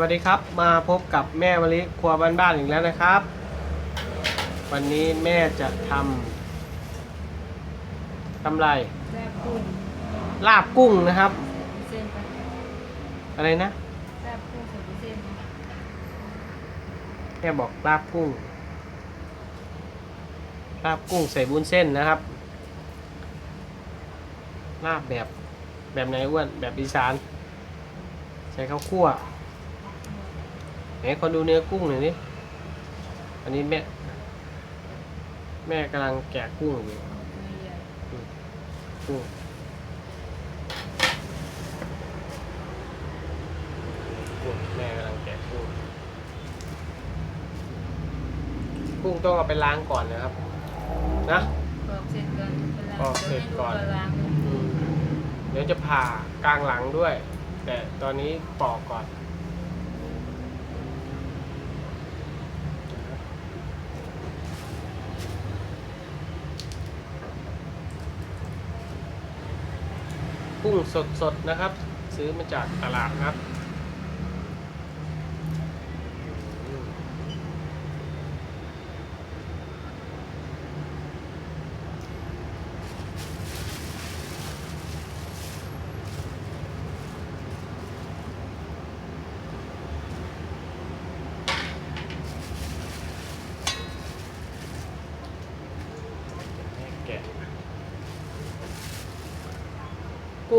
วัสดีครับมาพบกับแม่มะลิครัวบ้านๆอีกแล้วนะครับ วันนี้แม่จะทำทำอะไรแรกกุ้งลาบกุ้งนะครับ เส้นไปอะไรนะแรกกุ้งใส่เส้นแม่บอกลาบกุ้งลาบกุ้งใส่บุ้นเส้นนะครับ ลาบแบบแบบไหนอ้วนแบบอีสาน ใส่ข้าวคั่ว ไหนขอดูเนื้อกุ้งหน่อยนี่อันนี้แม่ แม่กำลังแกะกุ้งอยู่กุ้งกุ้งแม่กำลังแกะกุ้งกุ้งต้องเอาไปล้างก่อนนะครับ นะปอกเสร็จก่อนไปล้างปอกเสร็จก่อนดี๋ยวให้ลูล้างอืมเดี๋ยวจะผ่ากลางหลังด้วย แต่ตอนนี้ปอกก่อน สดๆนะครับ ซื้อมาจากตลาดครั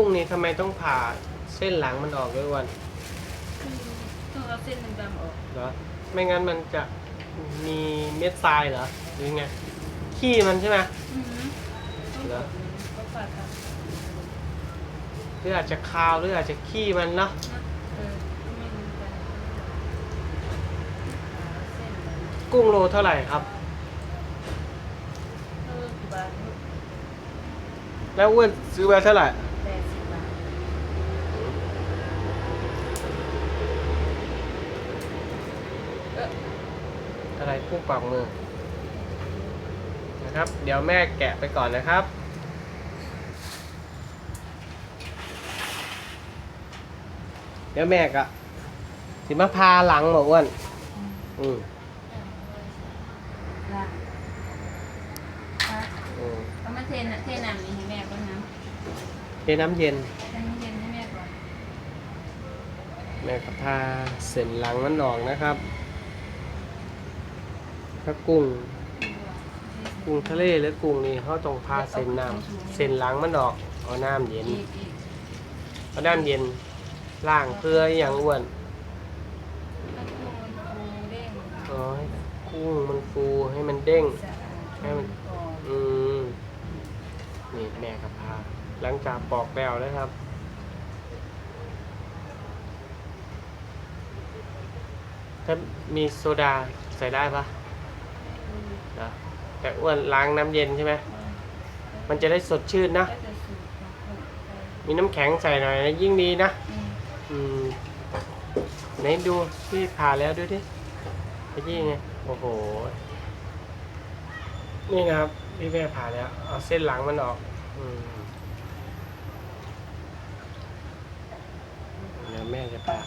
กุ้งนี่ทำไมต้องผ่าเส้นหลังมันออกด้วยวันต้องเอาเส้นดำๆออกเหรอไม่งั้นมันจะมีเม็ดทรายเหรอหรือไงขี้มันใช่ไหมอือหือต้องเหรอต้องฝาดครับหรืออาจจะคาวหรืออาจจะขี้มันเนาะนะเออไม่รู้กันเอาเส้นดำกุ้งโลเท่าไหร่ครับ เออกี่บาทลูกแล้วอ้วนซื้อมาเท่าไหร่ แปดสิบบาทเออ อะไรกุ้งปากมือนะครับ เดี๋ยวแม่แกะไปก่อนนะครับเดี๋ยวแม่กะสิมาพาหลังบอกอ้วนอืมอืมละละอืมเอามาเทนเทน้ำนี่ให้แม่ก่อนนะเทน้ำเย็น เทน้ำเย็นให้แม่ก่อน แม่ก็พาเส้นหลังมันออกนะครับ ถ้ากุ้ง กุ้งทะเลหรือกุ้งนี่เขาต้องพาเส้นน้ำเส้นหลังมันออกเอาน้ำเย็นเอาน้ำเย็นล้างเพื่ออย่างอ้วนกุ้งมันฟูเด้งอ๋อให้กุ้งมันฟูให้มันเด้งให้มันอนอืมนี่แม่กับพาหลังจากปอกแล้วครับถ้ามีโซดาใส่ได้ปะ นะแต่อ้วนล้างน้ำเย็นใช่ไหมมันจะได้สดชื่นนะก็จะสูตรของกุ้งไปมีน้ำแข็งใส่หน่อยนะยิ่งดีนะ อืมอืมไหนดูที่ผ่าแล้วดูดิไอ้ยี่ไงโอ้โห นี่นะครับพี่แม่ผ่าแล้ว เอาเส้นหลังมันออกอืมเดี๋ยวแม่จะผ่า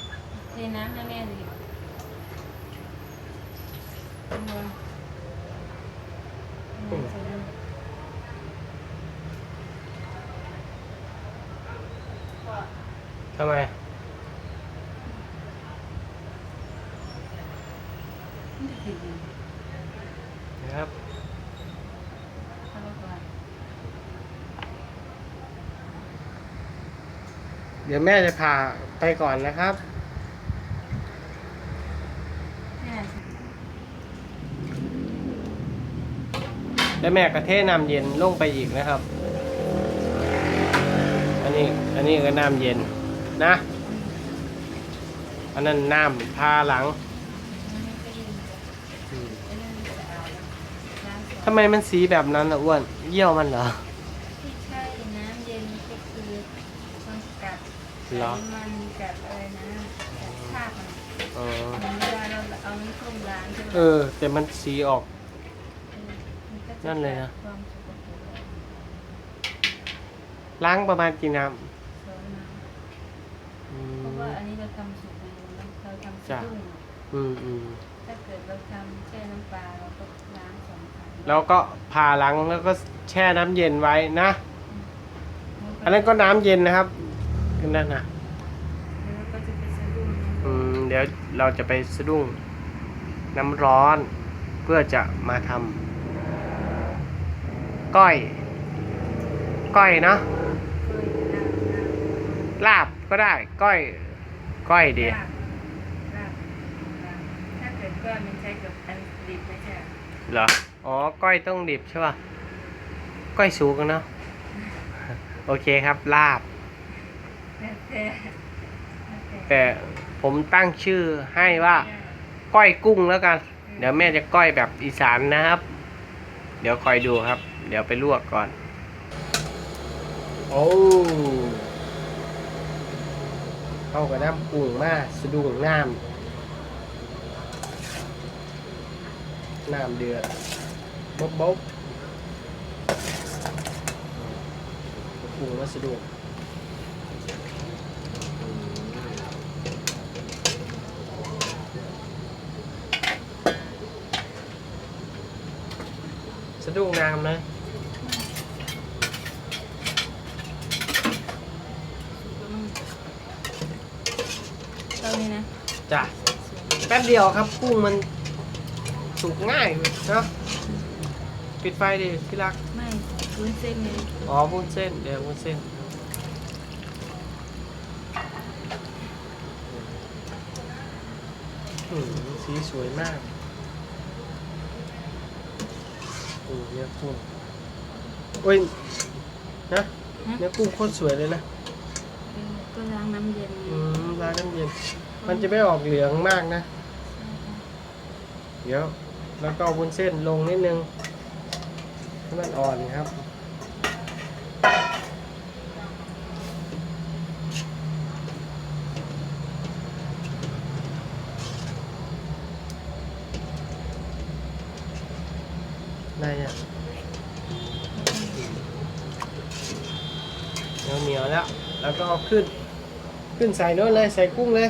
เทน้ำให้แม่ดิเอามาเอามาใส่ลง ทำไม นะครับ เดี๋ยวแม่จะผ่าไปก่อนนะครับ แล้วแม่กระเทน้ำเย็นลงไปอีกนะครับ อันนี้ อันนี้ก็น้ำเย็น นะ อันนั้นน้ำทาหลังมันไม่ค่อยดีเลยอืมไอ้เรื่องนี้สะอาดแล้วล้างก่อนทำไมมันสีแบบนั้นอะอ้วน เยี่ยวมันเหรอที่ใช่น้ำเย็นก็คือมันกัดไขเหรอมันกัดอะไรนะกัดคราบมันอ๋อเหมือนเวลาเราเอาน้ำส้มล้างใช่ไหมเออ แต่มันสีออกมันก็จนั่นเลยนะความสกปรกออกล้างประมาณกี่น้สองน้ำำอื เพราะมว่าอันนี้เราทำสุกเลยเราเราทำสะจ้ะดุ้งอืมอืมถ้าเกิดเราทำแช่น้ำปลาเราก็ล้างสองครั้งแล้วก็ผ่าหลังแล้วก็แช่น้ำเย็นไว้นะ อันนั้นก็น้ำเย็นนะครับนั่นนะแล้วก็จะไปสะดุ้งอืมเดี๋ยวเราจะไปสะดุ้งน้ำร้อนเพื่อจะมาทำก้อย ก้อยเนาะเคยลาบลาบลาบ ก็ได้ ก้อย ก้อยดีลาบลาบถ้าเกิดก้อนมันใช้กับอันดิบไม่ใช่เหรอ อ๋อ ก้อยต้องดิบใช่ป่ะ ก้อยสุกเนาะ โอเคครับ ลาบ แล้วแต่แล้วแต่แต่ผมตั้งชื่อให้ว่า ก้อยกุ้งแล้วกัน เดี๋ยวแม่จะก้อยแบบอีสานนะครับ เดี๋ยวคอยดูครับ เดี๋ยวไปลวกก่อน โอ้ เข้ากับน้ำกุ้งมากสะดุ้งน้ำน้ำเดือดบ๊บบ๊บกุ้งมาสะดุ้งสะดุ้งน้ำนะ ตอนนี้นะจ้ะแป๊บเดียวครับกุ้งมันสุกง่ายเนาะปิดไฟดิที่รักไม่วุ้นเส้นเลยอ๋อวุ้นเส้นเดี๋ยววุ้นเส้นอืมสีสวยมากโอ้เนื้อกุ้งโอ้ยนะฮะเนื้อกุ้งโคตรสวยเลยนะเออก็ล้างน้ำเย็น ล้างน้ำเย็น มันจะไม่ออกเหลืองมากนะ เดี๋ยว แล้วก็เอาวุ้นเส้นลงนิดนึงให้มันอ่อนครับได้ยังเหนียวเหนียวแล้ว แล้วก็เอาขึ้น ขึ้นใส่โน้นเลยใส่กุ้งเลย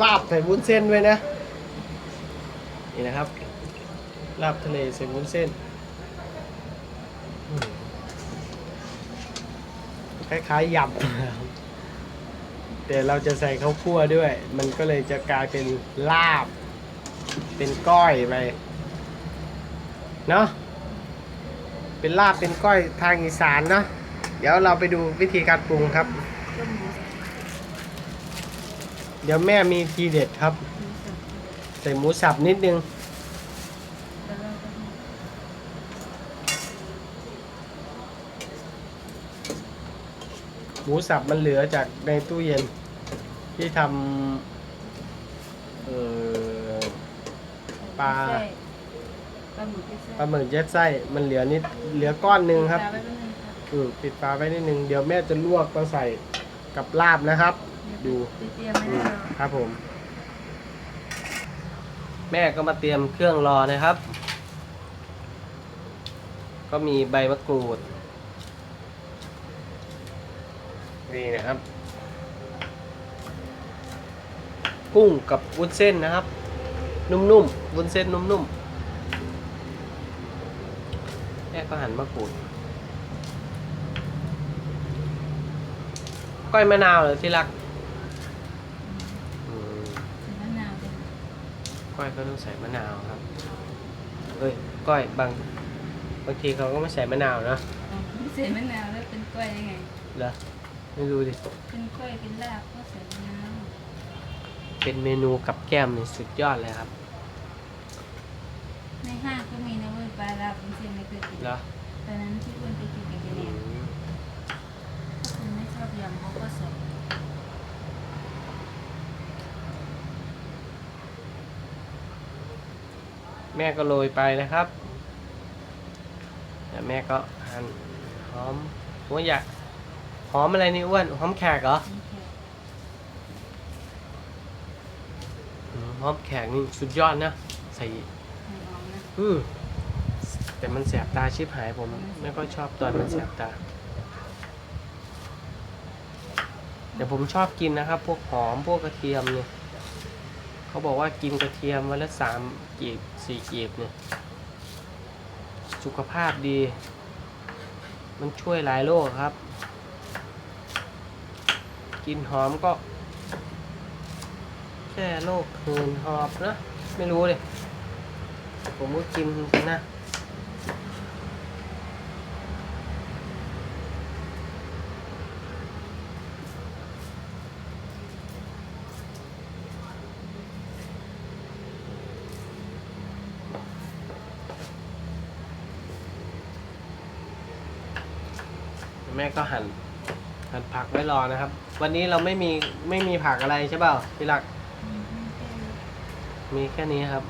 ลาบใส่วุ้นเส้นด้วยนะ นี่นะครับ ลาบทะเลใส่วุ้นเส้น คล้ายๆยำแต่เราจะใส่ข้าวคั่วด้วย มันก็เลยจะกลายเป็นลาบ เป็นก้อยไป เนาะเป็นลาบเป็นก้อยทางอีสานเนาะ เดี๋ยวเราไปดูวิธีการปรุงครับต้มหมูเดี๋ยวแม่มีทีเด็ดครับหมูสับใส่หมูสับนิดนึงแล้วเราก็หมูสับมันเหลือจากในตู้เย็น ที่ทำเอ่อปลาใส่ปลาหมึกที่ใส่ปลาหมึกยัดไส้มันเหลือนิดเหลือก้อนหนึ่งครับ อืมปิดฝาไว้นิดนึง เดี๋ยวแม่จะลวกก็ใส่กับลาบนะครับ ดูเตรียมไม่อืได้มหรอกครับผม แม่ก็มาเตรียมเครื่องรอนะครับ ก็มีใบมะกรูด นี่นะครับ กุ้งกับวุ้นเส้นนะครับ นุ่มๆวุ้นเส้นนุ่มๆแม่ก็หั่นมะกรูด ก้อยมะนาวเหรอที่รักอืมใส่มะนาวด้วยก้อยก็ต้องใส่มะนาวครับเอ้ยก้อยบางบางทีเขาก็ไม่ใส่มะนาวนะอ๋อไม่ใส่มะนาวแล้วเป็นกล้วยได้ไง เหรอไม่รู้ดิเป็นกล้วยเป็นลาบก็ใส่มะนาวเป็นเมนูกับแก้มนี่สุดยอดเลยครับในห้างก็มีนะเว้ยปลาลาบวุ้นเส้นไม่เคยกินเหรอตอนนั้นที่อ้วนไปกินกับแกอืเนี่ยม ถ้าคุณไม่ชอบยำเขาก็ใส่ แม่ก็โรยไปนะครับแต่แม่ก็หั่นหอมหัวใหญ่หอมอะไรนี่อ้วนหอมแขกเหรอนี่แค่อืมหอมแขกนี่สุดยอดนะใส่ไม่ออกนะอืมแต่มันแสบตาชิบหายผมไม่ค่อยชอบตอนมันแสบตาแต่ผมชอบกินนะครับ พวกหอมพวกกระเทียมเนี่ย เขาบอกว่ากินกระเทียมวันละสามกีบสี่กีบเนี่ย สุขภาพดี มันช่วยหลายโรคครับ กินหอมก็ แค่โรคคืนหอบนะ ไม่รู้เลย ผมก็กินนะ ก็หั่นหั่นผักไว้รอนะครับ วันนี้เราไม่มีไม่มีผักอะไรใช่เปล่าพี่หลัก มีแค่นี้ครับ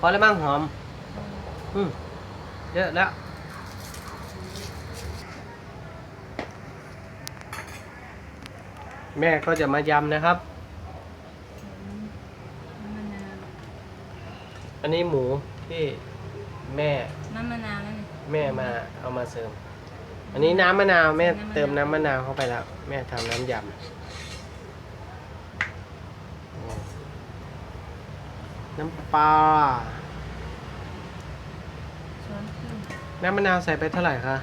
พอแล้วมั้งหอม อืมเยอะแล้วแม่ก็จะมายำนะครับน้ำมะนาวอันนี้หมูที่แม่น้ำมะนาวนั่นนี่แม่มาเอามาเสริม อันนี้น้ำมะนาวแม่น้ำมะนาวเติมน้ำมะนาวเข้าไปแล้ว แม่ทำน้ำยำโอ้น้ำปลาช้อนครึ่งน้ำมะนาวใส่ไปเท่าไหร่คะ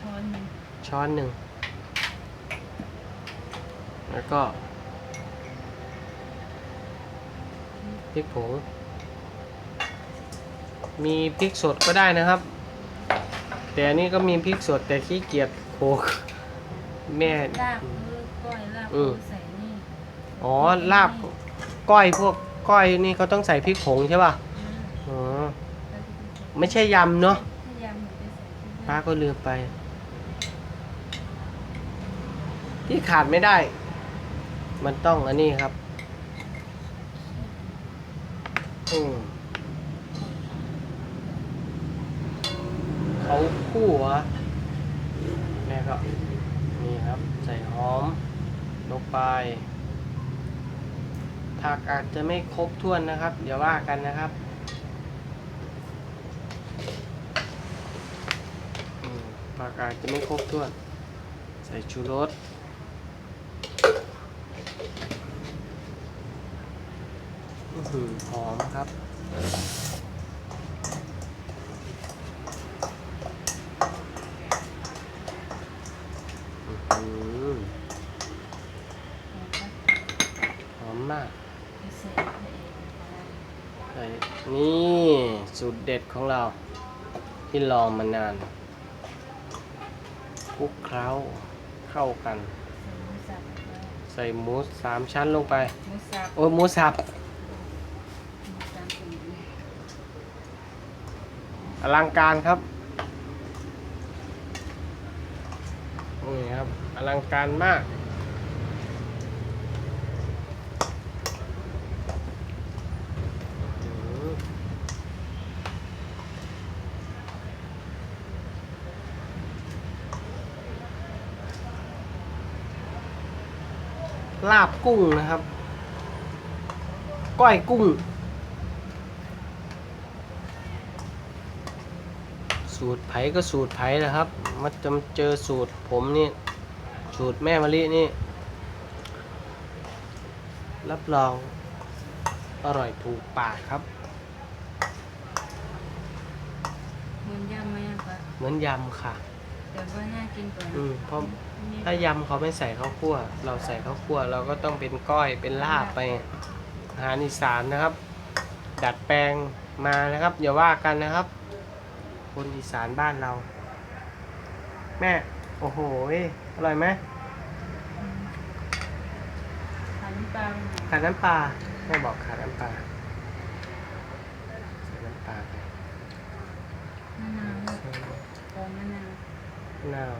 ช้อนหนึ่งช้อนหนึ่ง แล้วก็พริกผง มีพริกสดก็ได้นะครับ แต่อันนี้ก็มีพริกสดแต่ขี้เกียจโขลกแม่ ลาบเออก้อยลาบอืมใส่นี่อ๋อลาบก้อยพวกก้อยนี่เขาต้องใส่พริกผงใช่ป่ะเอออ๋อแล้วก็ไม่ใช่ยำเนาะถ้ายำหนูไปใส่ที่ป้าบ้านก็ลืมไป ที่ขาดไม่ได้ มันต้องอันนี้ครับอืม เขาคู่เหรอแม่ก็นี่ครับใส่หอมลงไปผักอาจจะไม่ครบถ้วนนะครับ เดี๋ยวว่ากันนะครับผักอาจจะไม่ครบถ้วน ใส่ชูรสอื้อหือหอมครับ อื้อหือหอมมาก ไปใส่พระเอก ใส่นี่สูตร เด็ดของเรา ที่ลองมานานคลุกเคล้าเข้ากันหมูสับแล้วใส่หมูสามชั้นลงไป หมูสับโอ้ยหมูสับหมูสับเป็นอย่างนี้อลังการครับนี่ครับอลังการมากอื้อหือ ลาบกุ้งนะครับ ก้อยกุ้ง สูตรไผ่ก็สูตรไผ่นะครับ มาจำเจอสูตรผมนี่ สูตรแม่มะลินี่ รับรอง อร่อยถูกปากครับ เหมือนยำไหมอะปะเหมือนยำค่ะ แต่ว่าน่ากินกว่านะอืมเพราะมีถ้ายำเขาไม่ใส่ข้าวคั่ว เราใส่ข้าวคั่ว เราก็ต้องเป็นก้อยเป็นลาบไปอาหารอีสานนะครับ ดัดแปลงมานะครับอย่าว่ากันนะครับ คนอีสานบ้านเรา แม่ โอ้โหอร่อยไหมขาน้ำปลาเป็นไงขาดน้ำปลาแม่บอกขาดน้ำปลาใส่น้ำปลาไปมะนาวนะตอนมะนาว มะนาว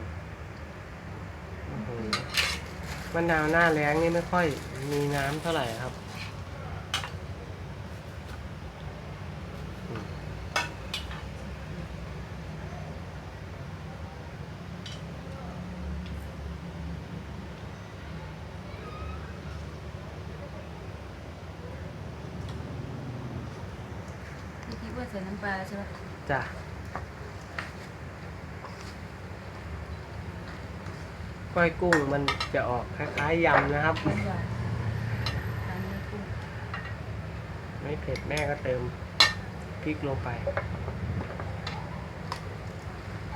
โอ้โหมะนาวหน้าแรงนี่ไม่ค่อยมีน้ำเท่าไหร่ครับอืมที่คิดว่าใส่น้ำปลาใช่ปะจ้ะ ก้อยกุ้งมันจะออกคล้ายๆยำนะครับ ไม่เผ็ดแม่ก็เติมพริกลงไป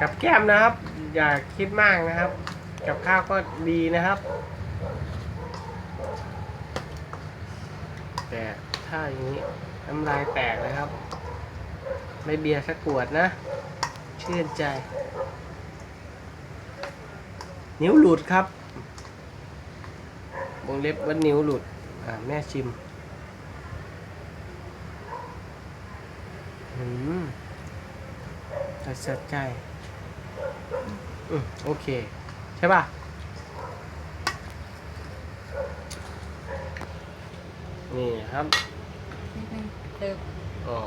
กับแก้มนะครับ อย่าคิดมากนะครับ กับข้าวก็ดีนะครับ แต่ถ้าอย่างนี้น้ำลายแตกเลยครับ ไม่เบียร์สักขวดนะ ชื่นใจ นิ้วหลุดครับวงเล็บว่านิ้วหลุด อ่า แม่ชิมอืมตัดสะใจอืมโอเค ใช่ป่ะ นี่ครับ นิดนึงเติมอ๋อ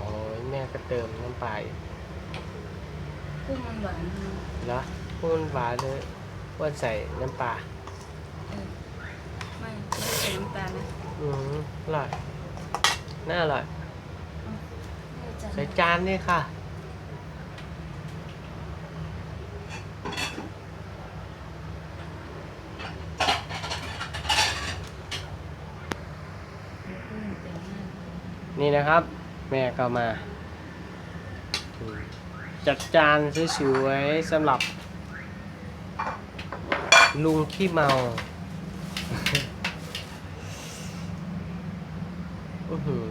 แม่ก็เติมน้ำปลาอีกกุ้งมันหวานมากแล้วพูนหวานเลย ว่าใส่น้ำปลาเออไม่ไม่ได้ใส่น้ำตาลนะอืมอร่อย น่าอร่อยไม่ได้ใส่จานจานนี่ค่ะกุ้งเจ๋งมากนี่นะครับ แม่ก็มาอืมจัดจานสวยๆสำหรับ ลุงขี้เมาอือหือ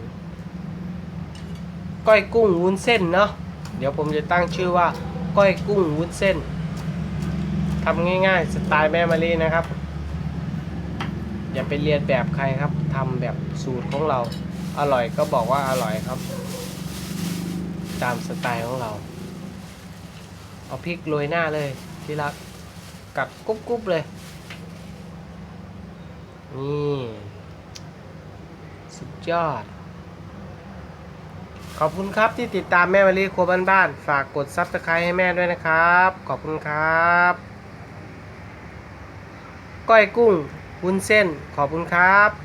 ก้อยกุ้งวุ้นเส้นเนาะ เดี๋ยวผมจะตั้งชื่อว่า ก้อยกุ้งวุ้นเส้น ทำง่ายๆ สไตล์แม่มารีนะครับ อย่าไปเรียนแบบใครครับ ทำแบบสูตรของเรา อร่อยก็บอกว่าอร่อยครับ ตามสไตล์ของเรา เอาพริกโรยหน้าเลยที่รัก กัดกรุบกรุบเลย นี่ สุดยอด ขอบคุณครับที่ติดตามแม่วลีครัวบ้านๆ ฝากกดซับสไครต์ให้แม่ด้วยนะครับ ขอบคุณครับ ก้อยกุ้งวุ้นเส้น ขอบคุณครับ